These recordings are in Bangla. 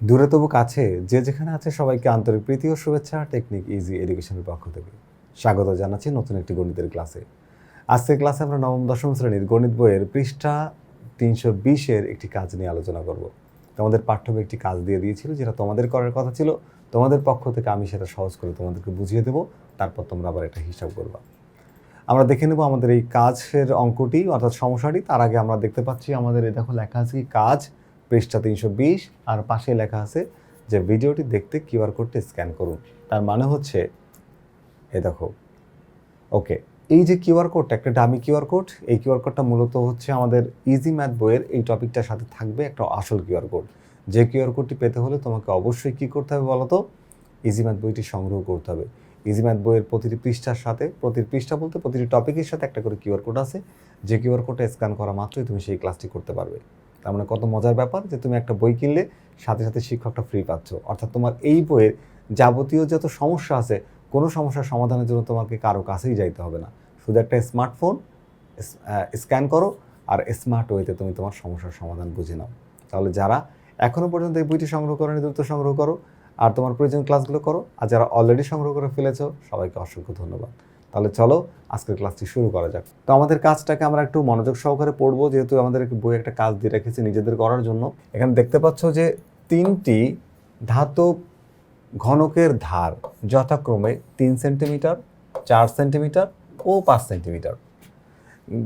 দূরে তবু কাছে, যে যেখানে আছে সবাইকে আন্তরিক প্রীতি ও শুভেচ্ছা, টেকনিক ইজি এডুকেশনের পক্ষ থেকে। স্বাগত জানাচ্ছি নতুন একটি গণিতের ক্লাসে। আজকের ক্লাসে আমরা নবম, দশম শ্রেণির গণিত বইয়ের পৃষ্ঠা তিনশো বিশের একটি কাজ নিয়ে আলোচনা করব। তোমাদের পাঠ্যবে একটি কাজ দিয়ে দিয়েছিল, যেটা তোমাদের করার কথা ছিল। তোমাদের পক্ষ থেকে আমি সেটা সহজ করে তোমাদেরকে বুঝিয়ে দেবো, তারপর তোমরা আবার এটা হিসাব করবা। আমরা দেখে নেব আমাদের এই কাজের অঙ্কটি, অর্থাৎ সমস্যাটি। তার আগে আমরা দেখতে পাচ্ছি আমাদের দেখো লেখা আছে কি, কাজ পৃষ্ঠা তিনশো বিশ, আর পাশে লেখা আছে যে ভিডিওটি দেখতে কিউআর কোডটি স্ক্যান করুন। তার মানে হচ্ছে এ দেখো, ওকে, এই যে কিউআর কোডটা একটা ডামি কিউআর কোড, এই কিউআর কোডটা মূলত হচ্ছে আমাদের ইজি ম্যাথ বইয়ের এই টপিকটার সাথে থাকবে একটা আসল কিউআর কোড। যে কিউআর কোডটি পেতে হলে তোমাকে অবশ্যই কী করতে হবে বলো তো? ইজি ম্যাথ বইটি সংগ্রহ করতে হবে। ইজি ম্যাথ বইয়ের প্রতিটি পৃষ্ঠার সাথে, প্রতিটি পৃষ্ঠা বলতে প্রতিটি টপিকের সাথে একটা করে কিউআর কোড আছে। যে কিউআর কোডটা স্ক্যান করা মাত্রই তুমি সেই ক্লাসটি করতে পারবে। তার মানে কত মজার ব্যাপার যে তুমি একটা বই কিনলে সাথে সাথে শিক্ষকটা ফ্রি পাচ্ছ। অর্থাৎ তোমার এই বইয়ের যাবতীয় যত সমস্যা আছে, কোনো সমস্যার সমাধানের জন্য তোমাকে কারও কাছেই যাইতে হবে না। শুধু একটা স্মার্টফোন স্ক্যান করো আর স্মার্ট ওয়েতে তুমি তোমার সমস্যার সমাধান বুঝে নাও। তাহলে যারা এখনও পর্যন্ত এই বইটি সংগ্রহ করোনি, দ্রুত সংগ্রহ করো। আর তোমার প্রয়োজন ক্লাসগুলো করো। আর যারা অলরেডি সংগ্রহ করে ফেলেছো, সবাইকে অসংখ্য ধন্যবাদ। তাহলে চলো আজকের ক্লাসটি শুরু করা যাক। তো আমাদের কাজটাকে আমরা একটু মনোযোগ সহকারে পড়ব, যেহেতু আমাদের বই, একটা কাজ দিয়ে রেখেছি নিজেদের করার জন্য। এখানে দেখতে পাচ্ছ যে তিনটি ধাতব ঘনকের ধার যথাক্রমে তিন সেন্টিমিটার, চার সেন্টিমিটার ও পাঁচ সেন্টিমিটার।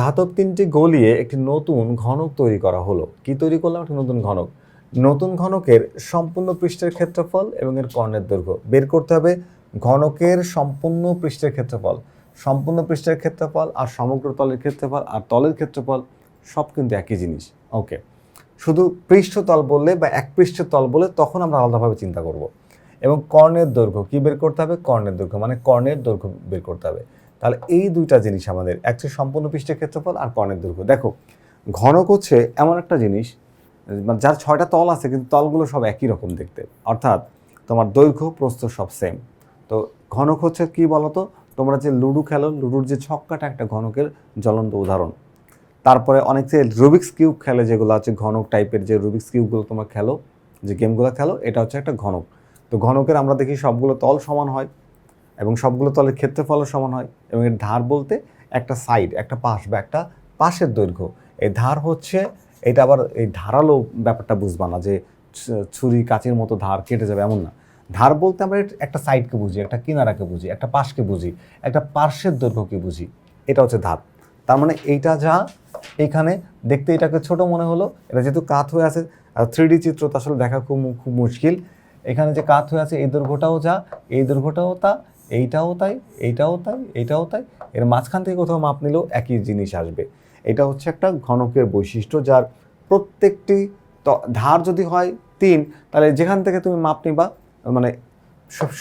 ধাতব তিনটি গলিয়ে একটি নতুন ঘনক তৈরি করা হলো। কি তৈরি করলাম? একটা নতুন ঘনক। নতুন ঘনকের সম্পূর্ণ পৃষ্ঠের ক্ষেত্রফল এবং এর কর্ণের দৈর্ঘ্য। বের করতে হবে ঘনকের সম্পূর্ণ পৃষ্ঠের ক্ষেত্রফল, সম্পূর্ণ পৃষ্ঠের ক্ষেত্রফল আর সমগ্র তলের ক্ষেত্রফল আর তলের ক্ষেত্রফল সব কিন্তু একই জিনিস। ওকে শুধু পৃষ্ঠতল বললে বা এক পৃষ্ঠের তল বলে তখন আমরা আলাদাভাবে চিন্তা করব। এবং কর্ণের দৈর্ঘ্য কি বের করতে হবে? কর্ণের দৈর্ঘ্য মানে কর্ণের দৈর্ঘ্য বের করতে হবে। তাহলে এই দুইটা জিনিস আমাদের একটা সম্পূর্ণ পৃষ্ঠের ক্ষেত্রফল আর কর্ণের দৈর্ঘ্য। দেখো, ঘনক হচ্ছে এমন একটা জিনিস মানে যার ছয়টা তল আছে কিন্তু তলগুলো সব একই রকম দেখতে। অর্থাৎ তোমার দৈর্ঘ্য, প্রস্থ সব সেম তো ঘনক হচ্ছে কি বলতো? তোমরা যে লুডো খেলো, লুডোর যে ছক্কাটা একটা ঘনকের জ্বলন্ত উদাহরণ। তারপরে অনেক যে রুবিক্স কিউব খেলে যেগুলো আছে, ঘনক টাইপের যে রুবিক্স কিউবগুলো তোমরা খেলো, যে গেমগুলো খেলো, এটা হচ্ছে একটা ঘনক। তো ঘনকের আমরা দেখি সবগুলো তল সমান হয় এবং সবগুলো তলের ক্ষেত্রফলও সমান হয় এবং এর ধার বলতে একটা সাইড একটা পাশ বা একটা পাশের দৈর্ঘ্য। এই ধার হচ্ছে, এটা আবার এই ধারালো ব্যাপারটা বুঝবা না যে ছুরি, কাচের মতো ধার কেটে যাবে এমন না। ধার বলতে আমরা একটা সাইডকে বুঝি, একটা কিনারাকে বুঝি, একটা পাশকে বুঝি, একটা পার্শ্বের দৈর্ঘ্যকে বুঝি, এটা হচ্ছে ধার। তার মানে এইটা যা এখানে দেখতে এটাকে ছোট মনে হলো, এটা যেহেতু কাত হয়ে আছে, আর থ্রি চিত্র তো আসলে দেখা খুব খুব মুশকিল। এখানে যে কাত হয়ে আছে, এই দৈর্ঘ্যটাও যা, এই দৈর্ঘ্যটাও তা, এইটাও তাই এইটাও তাই এইটাও তাই। এর মাঝখান থেকে কোথাও মাপ নিলেও একই জিনিস আসবে। এটা হচ্ছে একটা ঘনকের বৈশিষ্ট্য, যার প্রত্যেকটি ধার যদি হয় তিন, তাহলে যেখান থেকে তুমি মাপ নিবা মানে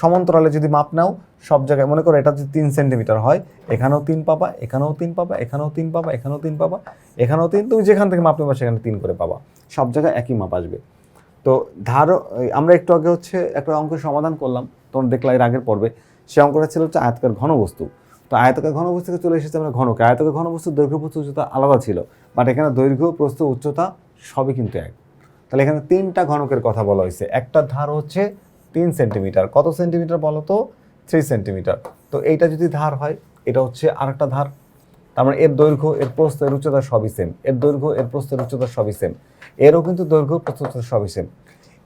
সমান্তরালে যদি মাপ নাও, সব জায়গায় মনে করো এটা যদি তিন সেন্টিমিটার হয়, এখানেও তিন পাবা, এখানেও তিন পাবা, এখানেও তিন পাবা, এখানেও তিন পাবা, এখানেও তিন, তুমি যেখান থেকে মাপ নেবা সেখানে তিন করে পাবা। সব জায়গায় একই মাপ আসবে। তো ধারো আমরা একটু আগে হচ্ছে একটা অঙ্কের সমাধান করলাম, তোমরা দেখলা এর আগের পর্বে। সে অঙ্কটা ছিল হচ্ছে আয়তকার ঘনবস্তু। তো আয়তকার ঘনবস্তু থেকে চলে এসেছে আমরা ঘনকে। আয়তকার ঘনবস্তুর দৈর্ঘ্য প্রস্থ উচ্চতা আলাদা ছিল বাট এখানে দৈর্ঘ্য প্রস্থ উচ্চতা সবই কিন্তু এক। তাহলে এখানে তিনটা ঘনকের কথা বলা হয়েছে। একটা ধার হচ্ছে তিন সেন্টিমিটার। কত সেন্টিমিটার বলো তো? Three centimetre. তো এইটা যদি ধার হয়, এটা হচ্ছে আরেকটা ধার। তার মানে এর দৈর্ঘ্য, এর প্রস্থ এর উচ্চতা সবই সেম এর দৈর্ঘ্য, এর প্রস্থ এর উচ্চতা সবই সেম এরও কিন্তু দৈর্ঘ্য প্রস্থ সবই সেম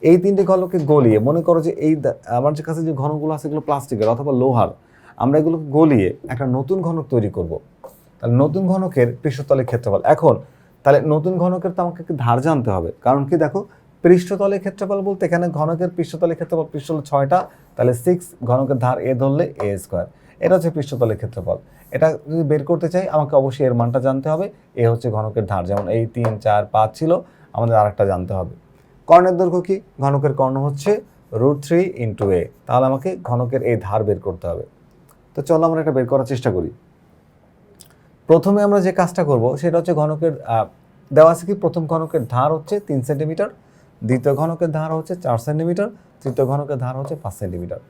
এই তিনটে ঘনকে গলিয়ে, মনে করো যে এই আমার যে কাছে যে ঘনকগুলো আছে, এগুলো প্লাস্টিকের অথবা লোহার, আমরা এগুলোকে গলিয়ে একটা নতুন ঘনক তৈরি করব। তাহলে নতুন ঘনকের পৃষ্ঠতলের ক্ষেত্রফল। এখন, তাহলে নতুন ঘনকের তো আমাকে ধার জানতে হবে। কারণ কি দেখো পৃষ্ঠতলের ক্ষেত্রফল বলতে এখানে ঘনকের পৃষ্ঠতলের ক্ষেত্রফল পৃষ্ঠতল ছয়টা, তাহলে সিক্স ঘনকের ধার এ ধরলে এ স্কোয়ার এটা হচ্ছে পৃষ্ঠতলের ক্ষেত্রফল। এটা যদি বের করতে চাই, আমাকে অবশ্যই এর মানটা জানতে হবে। এ হচ্ছে ঘনকের ধার, যেমন এই তিন, চার, পাঁচ ছিল, আমাদের আরেকটা জানতে হবে। কর্ণের দৈর্ঘ্য কি? ঘনকের কর্ণ হচ্ছে রুট থ্রি ইন্টু এ তাহলে আমাকে ঘনকের এই ধার বের করতে হবে। তো চলো আমরা এটা বের করার চেষ্টা করি। প্রথমে আমরা যে কাজটা করব, সেটা হচ্ছে ঘনকের দেওয়া আছে কি? প্রথম ঘনকের ধার হচ্ছে তিন সেন্টিমিটার দ্বিতীয় ঘনকের ধার হচ্ছে চার সেন্টিমিটার, তৃতীয় ঘনকের ধার হচ্ছে পাঁচ সেন্টিমিটার।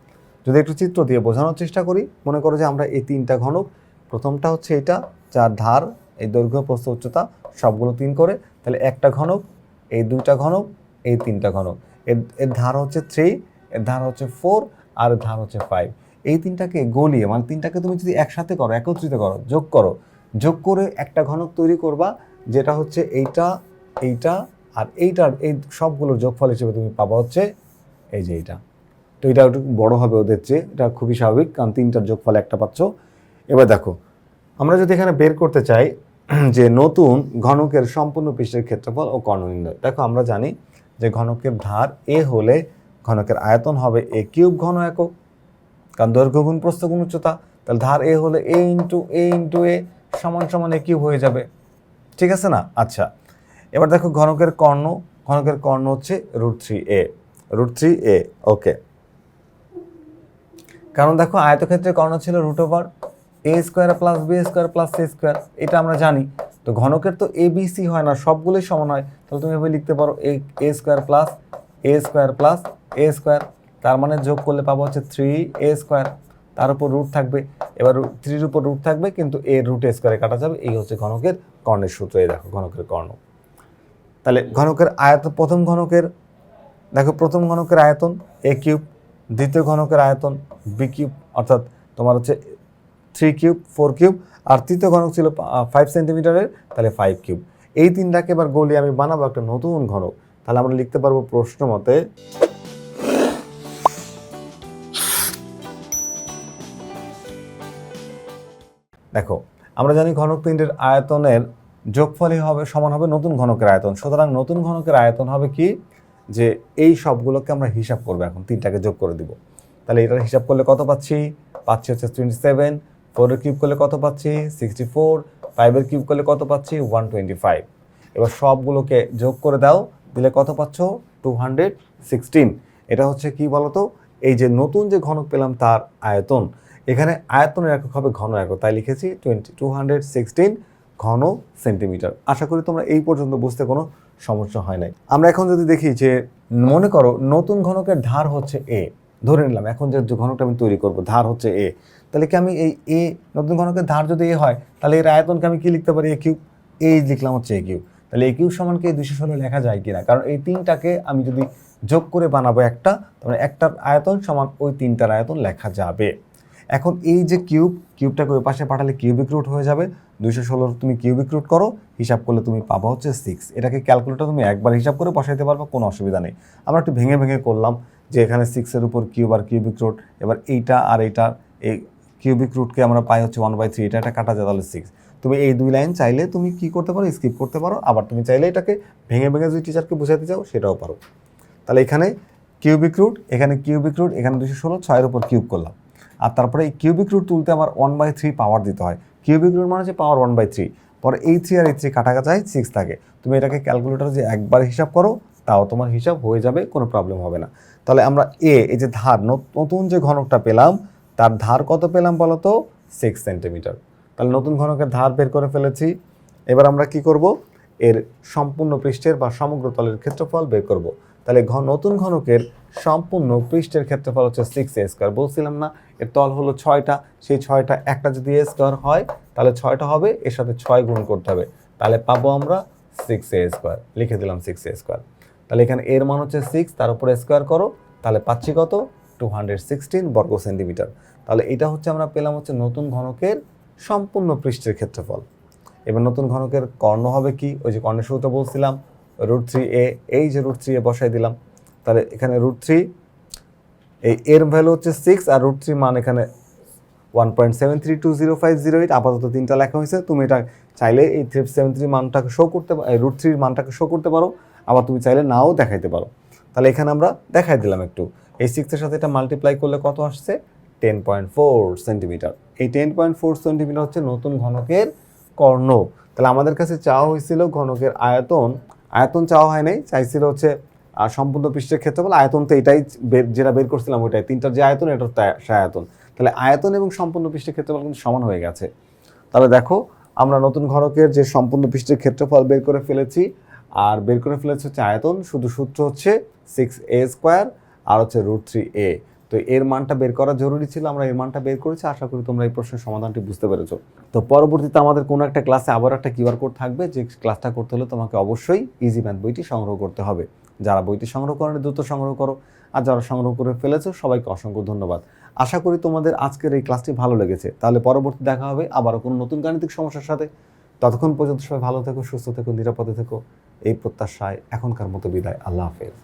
যদি একটু চিত্র দিয়ে বোঝানোর চেষ্টা করি, মনে করো যে আমরা এই তিনটা ঘনক, প্রথমটা হচ্ছে এটা, যার ধার, এই দৈর্ঘ্য, প্রস্থ, উচ্চতা, সবগুলো তিন করে, তাহলে একটা ঘনক, এই দুইটা ঘনক, এই তিনটা ঘনক। এর এর ধার হচ্ছে থ্রি এর ধার হচ্ছে ফোর আর ধার হচ্ছে ফাইভ এই তিনটাকে গলিয়ে মানে তিনটাকে তুমি যদি একসাথে করো, একত্রিত করো, যোগ করো, যোগ করে একটা ঘনক তৈরি করবা, যেটা হচ্ছে এইটা এইটা আর এইটার, এই সবগুলোর যোগফল হিসেবে তুমি পাবা হচ্ছে এই যে এইটা। তো এটা একটু বড় হবে ওদের চেয়ে, এটা খুবই স্বাভাবিক, কারণ তিনটার যোগফল একটা পাচ্ছ। এবার দেখো, আমরা যদি এখানে বের করতে চাই যে নতুন ঘনকের সম্পূর্ণ পৃষ্ঠের ক্ষেত্রফল ও কর্ণ দেখো, আমরা জানি যে ঘনকের ধার এ হলে ঘনকের আয়তন হবে এ কিউব ঘন একক, কারণ দৈর্ঘ্য গুণ প্রস্থ গুণ উচ্চতা। তাহলে ধার এ হলে এ ইন্টু এ ইন্টু এ সমান সমান এ কিউব হয়ে যাবে। ঠিক আছে না? আচ্ছা এবার দেখো ঘনকের কর্ণ ঘনকের কর্ণ হচ্ছে root three a root three a okay কারণ দেখো আয়তক্ষেত্রের কর্ণ ছিল root over a square plus b square plus c square এটা আমরা জানি। তো ঘনকের তো এ বি সি হয় না, সবগুলোই সমান হয়। তাহলে তুমি এভাবে লিখতে পারো a a square plus a square plus a square তার মানে যোগ করলে পাবো হচ্ছে থ্রি এ স্কোয়ার তার উপর রুট থাকবে। এবার থ্রির উপর রুট থাকবে, কিন্তু এ রুট স্কোয়ারে কাটা যাবে, এই হচ্ছে ঘনকের কর্ণের সূত্র, এই দেখো ঘনকের কর্ণ। তাহলে ঘনকের আয়তন, প্রথম ঘনকের, দেখো প্রথম ঘনকের আয়তন এ কিউব দ্বিতীয় ঘনকের আয়তন বি কিউব অর্থাৎ তোমার হচ্ছে থ্রি কিউব ফোর কিউব আর তৃতীয় ঘনক ছিল ফাইভ সেন্টিমিটারের তাহলে ফাইভ কিউব এই তিনটাকে এবার গলি আমি বানাবো একটা নতুন ঘনক। তাহলে আমরা লিখতে পারব প্রশ্ন মতে, দেখো, আমরা জানি ঘনক তিনটের আয়তনের যোগফলই হবে, সমান হবে নতুন ঘনকের আয়তন। সুতরাং নতুন ঘনকের আয়তন হবে কি? যে এই সবগুলোকে আমরা হিসাব করব এখন, তিনটাকে যোগ করে দিব। তাহলে এটার হিসাব করলে কত পাচ্ছি? পাচ্ছি হচ্ছে টোয়েন্টি সেভেন ফোরের কিউব করলে কত পাচ্ছি? সিক্সটি ফোর ফাইভের কিউব করলে কত পাচ্ছি? ওয়ান টোয়েন্টি ফাইভ এবার সবগুলোকে যোগ করে দাও, দিলে কত পাচ্ছ? টু হান্ড্রেড সিক্সটিন এটা হচ্ছে কি বলতো? এই যে নতুন যে ঘনক পেলাম তার আয়তন। এখানে আয়তনের একক হবে ঘন একক, তাই লিখেছি টোয়েন্টি টু হান্ড্রেড সিক্সটিন ঘন সেন্টিমিটার। আশা করি তোমরা এই পর্যন্ত বুঝতে কোনো সমস্যা হয় নাই। আমরা এখন যদি দেখি যে মনে করো নতুন ঘনকের ধার হচ্ছে এ ধরে নিলাম এখন যে ঘনকটা আমি তৈরি করব, ধার হচ্ছে এ তাহলে কি আমি এই এ নতুন ঘনকের ধার যদি এ হয়, তাহলে এর আয়তনকে আমি কি লিখতে পারি এ কিউব এই লিখলাম হচ্ছে এ কিউব তাহলে এ কিউব সমান কি? দুইশো ষোলো লেখা যায় কিনা? কারণ এই তিনটাকে আমি যদি যোগ করে বানাবো একটা, তাহলে একটার আয়তন সমান ওই তিনটার আয়তন লেখা যাবে। এখন এই যে কিউব কিউবটাকে ওই পাশে পাঠালে কিউবিক রুট হয়ে যাবে। দুইশো ষোলোর তুমি কিউবিক রুট করো, হিসাব করলে তুমি পাবা হচ্ছে সিক্স এটাকে ক্যালকুলেটর তুমি একবার হিসাব করে বসাইতে পারবে, কোনো অসুবিধা নেই। আমরা একটু ভেঙে ভেঙে করলাম যে এখানে সিক্সের উপর কিউব আর কিউবিক রুট এবার এইটা আর এইটা, এই কিউবিক রুটকে আমরা পাই হচ্ছে ওয়ান বাই থ্রি এটা একটা কাটা যায় তাহলে সিক্স তুমি এই দুই লাইন চাইলে তুমি কি করতে পারো স্কিপ করতে পারো, আবার তুমি চাইলে এটাকে ভেঙে ভেঙে যদি টিচারকে বোঝাতে চাও, সেটাও পারো। তাহলে এখানে কিউবিক রুট এখানে কিউবিক রুট এখানে দুশো ষোলো, ছয়ের উপর কিউব করলাম। আর তারপরে এই কিউবিক রুট তুলতে আমার ওয়ান বাই থ্রি পাওয়ার দিতে হয়। কিউবিক রুট মানে হচ্ছে পাওয়ার ওয়ান বাই থ্রি পরে এই থ্রি আর এই থ্রি কাটা কাটায় সিক্স থাকে। তুমি এটাকে ক্যালকুলেটার যে একবার হিসাব করো, তাও তোমার হিসাব হয়ে যাবে, কোনো প্রবলেম হবে না। তাহলে আমরা এ এই যে ধার নতুন যে ঘনকটা পেলাম, তার ধার কত পেলাম বলো তো সিক্স সেন্টিমিটার তাহলে নতুন ঘনকের ধার বের করে ফেলেছি। এবার আমরা কি করব? এর সম্পূর্ণ পৃষ্ঠের বা সমগ্র তলের ক্ষেত্রফল বের করব। তাহলে ঘন নতুন ঘনকের সম্পূর্ণ পৃষ্ঠের ক্ষেত্রফল হচ্ছে সিক্স এ স্কোয়ার বলছিলাম না, এর তল হলো ছয়টা, সেই ছয়টা একটা যদি এ স্কোয়ার হয়, তাহলে ছয়টা হবে, এর সাথে ছয় গুণ করতে হবে। তাহলে পাবো আমরা সিক্স এ স্কোয়ার লিখে দিলাম সিক্স এ স্কোয়ার তাহলে এখানে এর মান হচ্ছে সিক্স তার উপরে স্কোয়ার করো, তাহলে পাচ্ছি কত? টু হান্ড্রেড সিক্সটিন বর্গ সেন্টিমিটার তাহলে এটা হচ্ছে আমরা পেলাম হচ্ছে নতুন ঘনকের সম্পূর্ণ পৃষ্ঠের ক্ষেত্রফল। এবার নতুন ঘনকের কর্ণ হবে কি? ওই যে কর্ণের শুরুতে বলছিলাম রুট থ্রি এ এই যে রুট থ্রি এ বসাই দিলাম, তাহলে এখানে রুট থ্রি এই এর ভ্যালু হচ্ছে সিক্স আর রুট থ্রি মান এখানে one point seven three two zero five zero eight আপাতত তিনটা লেখা হয়েছে, তুমি এটা চাইলে এই থ্রি সেভেন থ্রি মানটাকে শো করতে রুট থ্রির মানটাকে শো করতে পারো, আবার তুমি চাইলে নাও দেখাইতে পারো। তাহলে এখানে আমরা দেখাই দিলাম একটু, এই সিক্সের সাথে এটা মাল্টিপ্লাই করলে কত আসছে? টেন পয়েন্ট ফোর সেন্টিমিটার এই টেন পয়েন্ট ফোর সেন্টিমিটার হচ্ছে নতুন ঘনকের কর্ণ। তাহলে আমাদের কাছে চাওয়া হয়েছিল ঘনকের আয়তন আয়তন চাওয়া হয় নাই, চাইছিল হচ্ছে আর সম্পূর্ণ পৃষ্ঠের ক্ষেত্রফল। আয়তন তো এটাই যেটা বের করছিলাম ওইটাই, তিনটার যে আয়তন এটা হচ্ছে সে আয়তন। তাহলে আয়তন এবং সম্পূর্ণ পৃষ্ঠের ক্ষেত্রফল কিন্তু সমান হয়ে গেছে। তাহলে দেখো, আমরা নতুন ঘনকের যে সম্পূর্ণ পৃষ্ঠের ক্ষেত্রফল বের করে ফেলেছি, আর বের করে ফেলেছি হচ্ছে আয়তন, শুধু সূত্র হচ্ছে সিক্স এ স্কোয়ার আর হচ্ছে রুট থ্রি এ তো এর মানটা বের করা জরুরি ছিল, আমরা এর মানটা বের করেছি। আশা করি তোমরা এই প্রশ্নের সমাধানটি বুঝতে পেরেছ। তো পরবর্তীতে আমাদের কোনো একটা ক্লাসে আবার একটা কিউআর কোড থাকবে, যে ক্লাসটা করতে হলে তোমাকে অবশ্যই ইজি ম্যাথ বইটি সংগ্রহ করতে হবে। যারা বইটি সংগ্রহ করেনি, দ্রুত সংগ্রহ করো। আর যারা সংগ্রহ করে ফেলেছো, সবাইকে অসংখ্য ধন্যবাদ। আশা করি তোমাদের আজকের এই ক্লাসটি ভালো লেগেছে। তাহলে পরবর্তী দেখা হবে আবারও কোনো নতুন গাণিতিক সমস্যার সাথে। ততক্ষণ পর্যন্ত সবাই ভালো থেকো, সুস্থ থেকো, নিরাপদে থেকো। এই প্রত্যাশায় এখনকার মতো বিদায়। আল্লাহ হাফেজ।